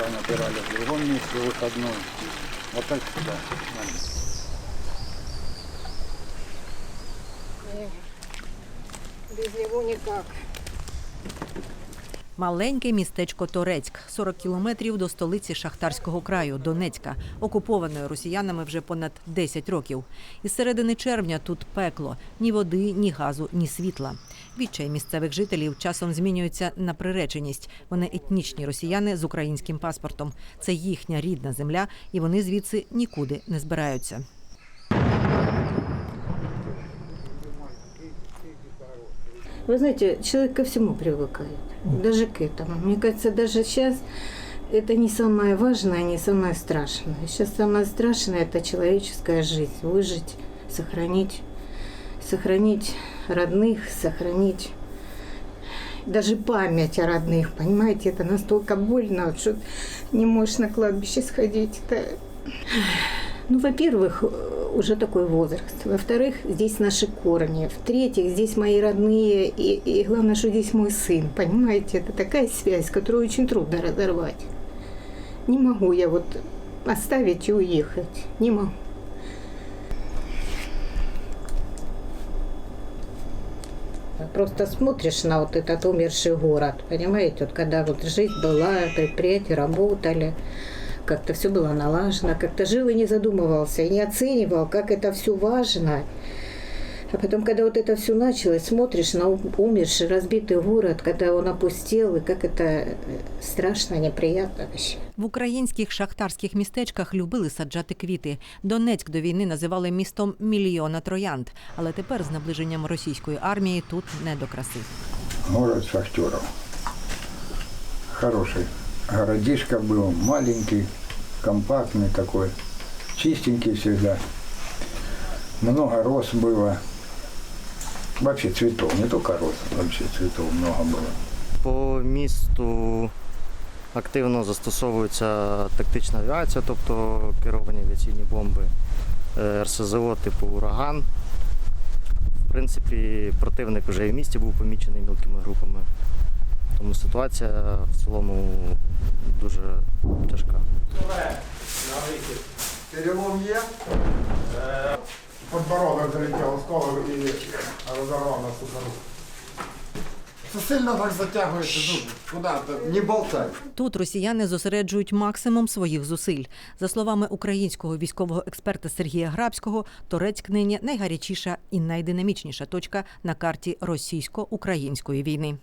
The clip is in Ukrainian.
Вчера набирали в другом месте вот одной. Вот так сюда. Без него никак. Маленьке містечко Торецьк, 40 кілометрів до столиці Шахтарського краю Донецька, окупованої росіянами вже понад 10 років. Із середини червня тут пекло ні води, ні газу, ні світла. Відчай місцевих жителів часом змінюється на приреченість. Вони етнічні росіяни з українським паспортом. Це їхня рідна земля, і вони звідси нікуди не збираються. Вы знаете, человек ко всему привыкает, даже к этому. Мне кажется, даже сейчас это не самое важное, не самое страшное. Сейчас самое страшное – это человеческая жизнь, выжить, сохранить, сохранить родных, сохранить даже память о родных, понимаете, это настолько больно, что не можешь на кладбище сходить. Это... Ну, во-первых, уже такой возраст. Во-вторых, здесь наши корни. В-третьих, здесь мои родные. И, и главное, что здесь мой сын. Понимаете, это такая связь, которую очень трудно разорвать. Не могу я вот оставить и уехать. Не могу. Просто смотришь на вот этот умерший город, понимаете, вот когда вот жизнь была, предприятия работали, как-то все было налажено, как-то жил и не задумывался, и не оценивал, как это все важно. А потом, когда вот это все началось, смотришь на ум- умерший, разбитый город, когда он опустел, и как это э, страшно, неприятно вообще. В українських шахтарських містечках любили саджати квіти. Донецьк до війни називали містом мільйона троянд. Але тепер з наближенням російської армії тут не до краси. Город шахтеров. Хороший городишко был, маленький, компактный такой, чистенький всегда. Много роз было. Вообще цветов, не только роз, вообще цветов много было. По місту активно застосовується тактична авіація, тобто керовані авіаційні бомби е, РСЗО типу ураган. В принципі, противник вже і в місті був помічений мілкими групами. Тому ситуація в цілому Подбородок залетів колу і розорвав наступну руку. Це сильно так затягується дуже. Куди? Не болтай. Тут росіяни зосереджують максимум своїх зусиль. За словами українського військового експерта Сергія Грабського, Торецьк нині найгарячіша і найдинамічніша точка на карті російсько-української війни.